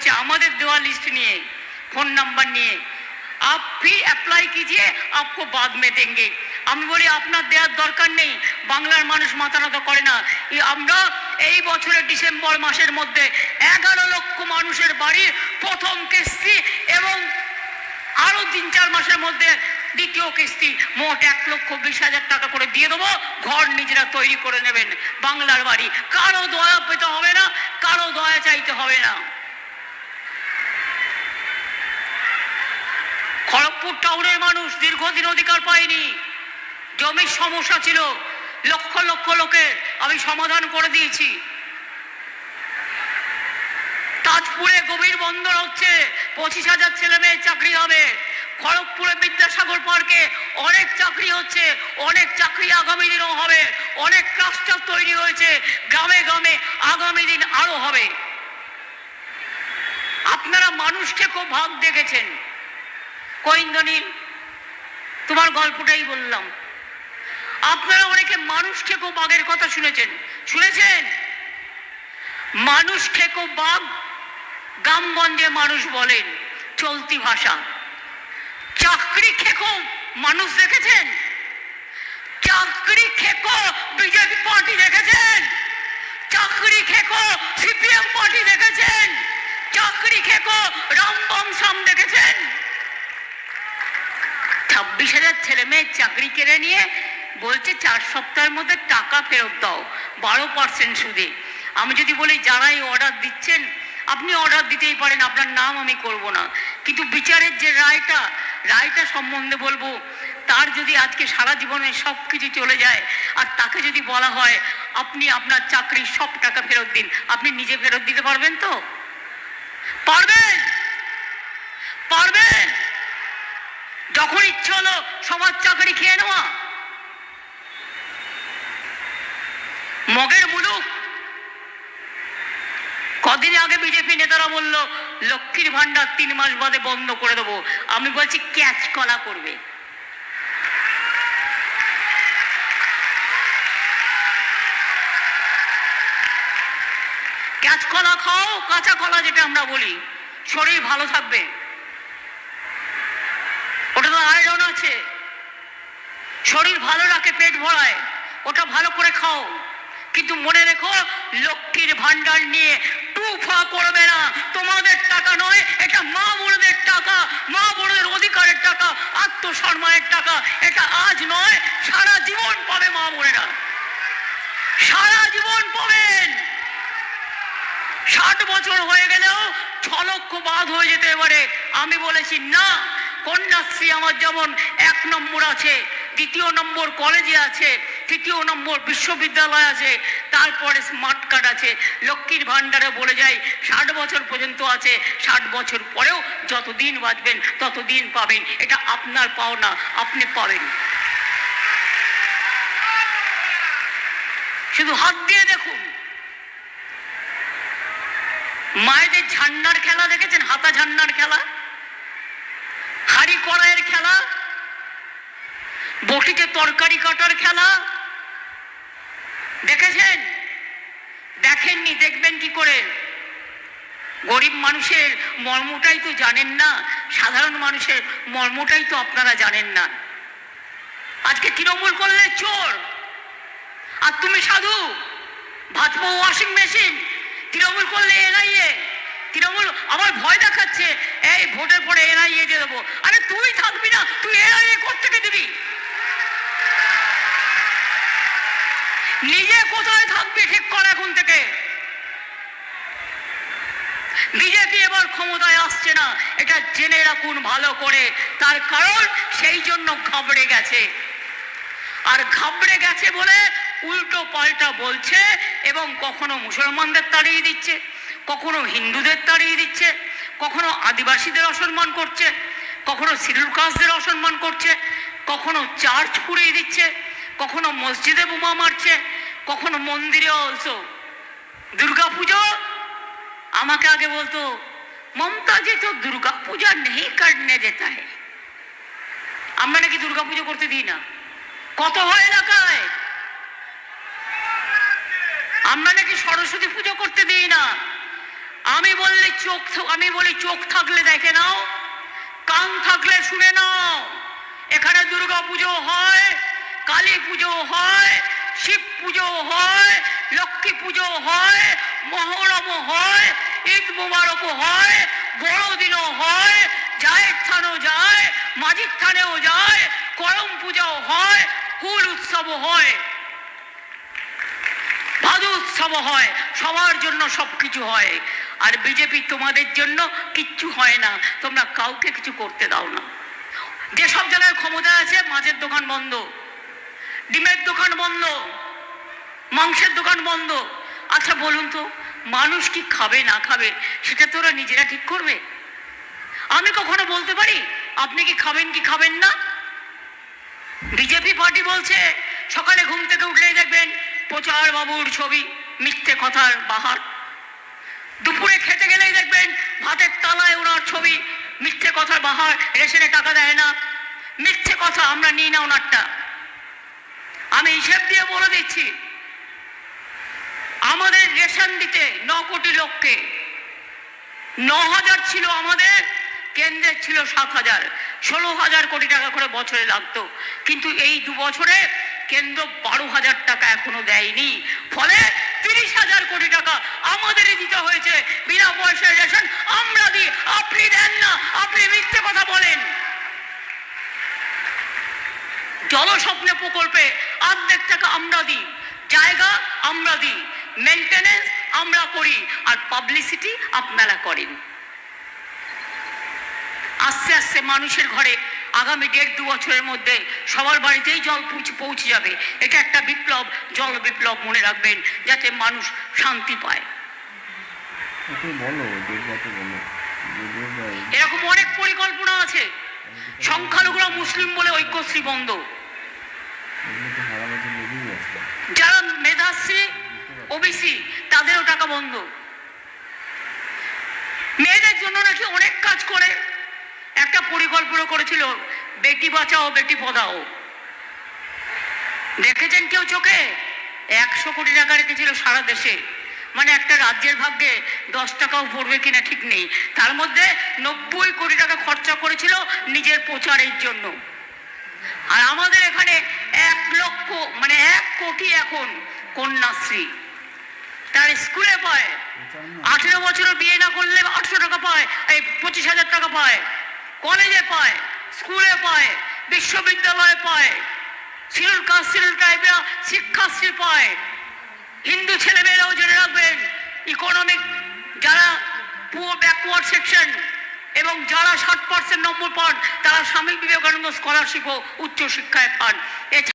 বলছে আমাদের দেওয়া লিস্ট নিয়ে फोन नंबर নিয়ে आप भी अप्लाई कीजिए आपको बाद में देंगे আমি বলি আপনার দেওয়ার দরকার নেই বাংলার মানুষ মাথা নত করে না এই আমরা এই বছরের ডিসেম্বর মাসের মধ্যে এগারো লক্ষ মানুষের বাড়ির প্রথম কিস্তি এবং আরো তিন চার মাসের মধ্যে দ্বিতীয় কিস্তি মোট এক লক্ষ বিশ হাজার টাকা করে দিয়ে দেবো ঘর নিজেরা তৈরি করে নেবেন বাংলার বাড়ি কারো দয়া পেতে হবে না কারো দয়া চাইতে হবে না খড়গপুর টাউনের মানুষ দীর্ঘদিন অধিকার পায়নি। জমির সমস্যা ছিল, লক্ষ লক্ষ লোকের আমি সমাধান করে দিয়েছি। তাজপুরে গভীর বন্দর হচ্ছে, পঁচিশ হাজার ছেলে মেয়ের চাকরি হবে। খড়গপুরে বিদ্যাসাগর পার্কে অনেক চাকরি হচ্ছে, অনেক চাকরি আগামী দিনও হবে, অনেক ক্লাস্টার তৈরি হয়েছে, গ্রামে গ্রামে আগামী দিন আরও হবে। আপনারা মানুষকে খুব ভাগ দেখেছেন। কৈন্দনীল তোমার গল্পটাই বললাম। আপনারা অনেকে মানুষ খেকো বাঘের কথা শুনেছেন। শুনেছেন? মানুষ খেকো বাঘ গ্রামগঞ্জে মানুষ বলেন, চলতি ভাষা। চাকরি খেকো মানুষ দেখেছেন? চাকরি খেকো বিজেপি পার্টি দেখেছেন? চাকরি খেকো সিপিএম পার্টি দেখেছেন? চাকরি খেকো রামবম সাম দেখেছেন? ছাব্বিশ হাজার ছেলে মেয়ের চাকরি কেড়ে নিয়ে বলছে, চার সপ্তাহের মধ্যে টাকা ফেরত দাও, বারো পার্সেন্ট সুদে। আমি যদি বলি, যারাই অর্ডার দিচ্ছেন, আপনি অর্ডার দিতেই পারেন, আপনার নাম আমি করব না। কিন্তু বিচারের যে রায়টা রায়টা সম্বন্ধে বলব, তার যদি আজকে সারা জীবনে সব কিছু চলে যায়, আর তাকে যদি বলা হয়, আপনি আপনার চাকরির সব টাকা ফেরত দিন, আপনি নিজে ফেরত দিতে পারবেন তো? পারবেন? পারবেন? যখন ইচ্ছে হলো সমাজ চাকরি খেয়ে নেওয়া। মগের মুলুক। কদিন আগে বিজেপি নেতারা বলল, লক্ষ্মীর ভান্ডার তিন মাস বাদে বন্ধ করে দেবো। আমি বলছি, ক্যাচ কলা করবে। ক্যাচ কলা খাও, কাঁচা কলা যেটা আমরা বলি, শরীর ভালো থাকবে। আয়রন আছে। শরীর ভালো রাখে, পেট ভরায়। ওটা ভালো করে খাও। কিন্তু মনে রেখো, লক্ষ্মীর ভান্ডার নিয়ে টুফা করবে না। তোমাদের টাকা নয়, এটা মা বোনদের টাকা। মা বোনদের অধিকারের টাকা, আত্মসম্মানের টাকা। এটা আজ নয়, সারা জীবন পাবে মা বোনেরা। সারা জীবন পাবেন। ষাট বছর হয়ে গেলেও ছ লক্ষ বাদ হয়ে যেতে পারে। আমি বলেছি, না কন্যাশ্রী আমার যেমন এক নম্বর আছে, দ্বিতীয় নম্বর কলেজে আছে, তৃতীয় নম্বর বিশ্ববিদ্যালয় আছে, তারপরে স্মার্ট কার্ড আছে, লক্ষ্মীর ভাণ্ডারে বলে যায় ষাট বছর পর্যন্ত আছে, ষাট বছর পরেও যতদিন বাঁচবেন, ততদিন পাবেন। এটা আপনার পাওনা, আপনি পাবেন। শুধু হাত দিয়ে দেখুন। মায়েদের ঝান্নার খেলা দেখেছেন? হাতা ঝান্নার খেলা? হাড়ি কড়াইয়ের খেলা, বটিতে তরকারি কাটার খেলা। দেখেছেন? দেখেননি, দেখবেন কি করে? গরিব মানুষের মর্মটাই তো জানেন না, সাধারণ মানুষের মর্মটাই তো আপনারা জানেন না। আজকে তৃণমূল করলে চোর। আর তুমি সাধু ভাজপা ওয়াশিং মেশিন তৃণমূল করলে এনআইএ। তৃণমূল আমার ভয় দেখাচ্ছে ভোটের পরে এনআইএ দিয়ে দেবো। আরে তুই থাকবি না, তুই এনআইএ কোথেকে দিবি? নিজে কোথায় থাকবি ঠিক কর এখন থেকে? বিজেপি এবার ক্ষমতায় আসছে না, এটা জেনে রাখুন ভালো করে। তার কারণ সেই জন্য ঘাবড়ে গেছে। আর ঘাবড়ে গেছে বলে উল্টো পাল্টা বলছে এবং কখনো মুসলমানদের তাড়িয়ে দিচ্ছে, কখনো হিন্দুদের তাড়িয়ে দিচ্ছে। কখনো আদিবাসীদের অসম্মান করছে, কখনো শিডিউল কাস্টদের অসম্মান করছে, কখনো চার্চ পুড়িয়ে দিচ্ছে, কখনো মসজিদে বোমা মারছে, কখনো মন্দিরে অলসো দুর্গা পুজো আমাকে আগে বলতো, মমতা জি তো দুর্গা পূজা নেই করনে দেতা है আমরা নাকি দুর্গা পুজো করতে দিই না। কত হয় এলাকায়? আমরা নাকি সরস্বতী পুজো করতে দিই না। আমি বললে চোখ আমি বলি চোখ থাকলে দেখে নাও, কান থাকলে শুনে নাও। এখানে দুর্গা পুজো হয়, কালী পুজো হয়, শিব পুজো হয়, লক্ষ্মী পুজো হয়, মহরম হয়, ঈদ মুবারকও হয় বড়দিনও হয় জায়ের থানও যায় মাঝির থানেও যায়, করম পূজাও হয়, হুল উৎসবও হয়। ভাদু উৎসব হয়, সবার জন্য সব কিছু হয়। আর বিজেপি তোমাদের জন্য কিচ্ছু হয় না। তোমরা কাউকে কিছু করতে দাও না। যেসব জায়গায় ক্ষমতা আছে, মাছের দোকান বন্ধ। ডিমের দোকান বন্ধ। মাংসের দোকান বন্ধ। আচ্ছা বলুন তো, মানুষ কি খাবে, না খাবে, সেটা তো ওরা নিজেরা ঠিক করবে। আমি কখনো বলতে পারি, আপনি কি খাবেন কি খাবেন না? বিজেপি পার্টি বলছে, সকালে ঘুম থেকে উঠলেই দেখবেন প্রচার বাবুর ছবি, মিথ্যে কথার বাহার। দুপুরে খেতে গেলেই দেখবেন ভাতের তালায় ওনার ছবি, মিথ্যে কথার বাহার, রেশনে টাকা দেয় না। মিথ্যে কথা আমরা নিই না ওনারটা। আমি হিসেব দিয়ে বলে দিচ্ছি, আমাদের রেশন দিতে ন কোটি লোককে, ন হাজার ছিল আমাদের, কেন্দ্রের ছিল সাত হাজার। ষোলো হাজার কোটি টাকা করে বছরে লাগতো। কিন্তু এই দু বছরে কেন্দ্র বারো হাজার টাকা এখনও দেয়নি। ফলে তিরিশ হাজার কোটি টাকা আমাদেরই দিতে হয়েছে। বিনা পয়সায় রেশন আমরা দিই। আপনি দেন না, আপনি মিথ্যে কথা বলেন। জলস্বপ্নে প্রকল্পে অর্ধেক টাকা আমরা দিই, জায়গা আমরা দিই মেনটেনেন্স আমরা করি, আর পাবলিসিটি আপনারা করেন। আস্তে আস্তে মানুষের ঘরে আগামী দেড় দু বছরের মধ্যে সবার বাড়িতেই জল পৌঁছে পৌঁছে যাবে। এটা একটা বিপ্লব জল বিপ্লব মনে রাখবেন যাতে মানুষ শান্তি পায়। এরকম অনেক পরিকল্পনা আছে। সংখ্যালঘুরা মুসলিম বলে ঐক্যশ্রী বন্ধ যারা মেধাশ্রী ওবিসি তাদেরও টাকা বন্ধ। মেয়েদের জন্য নাকি অনেক কাজ করে। একটা পরিকল্পনা করেছিল, বেটি বাঁচাও, বেটি পদাও দেখেছেন কেউ চোখে? একশো কোটি টাকা রেখেছিল সারা দেশে। মানে একটা রাজ্যের ভাগ্যে দশ টাকাও পড়বে কিনা ঠিক নেই। তার মধ্যে নব্বই কোটি টাকা খরচা করেছিল নিজের প্রচারের জন্য। আর আমাদের এখানে এক লক্ষ মানে এক কোটি এখন কন্যাশ্রী। তার স্কুলে পায়, আঠেরো বছরও বিয়ে না করলে আটশো টাকা পায়, এই পঁচিশ হাজার টাকা পায়। কলেজে পায়, স্কুলে পায়, বিশ্ববিদ্যালয়ে পায় শ্রীলঙ্কা শিরুল শিক্ষাশ্রী পায়। হিন্দু ছেলেমেয়েরাও জেনে রাখবেন ইকোনমিক যারা পুরো ব্যাকওয়ার্ড সেকশন এবং যারা ষাট পার্সেন্ট নম্বর পান, তারা স্বামী বিবেকানন্দ স্কলারশিপও উচ্চশিক্ষায় পান। এছাড়া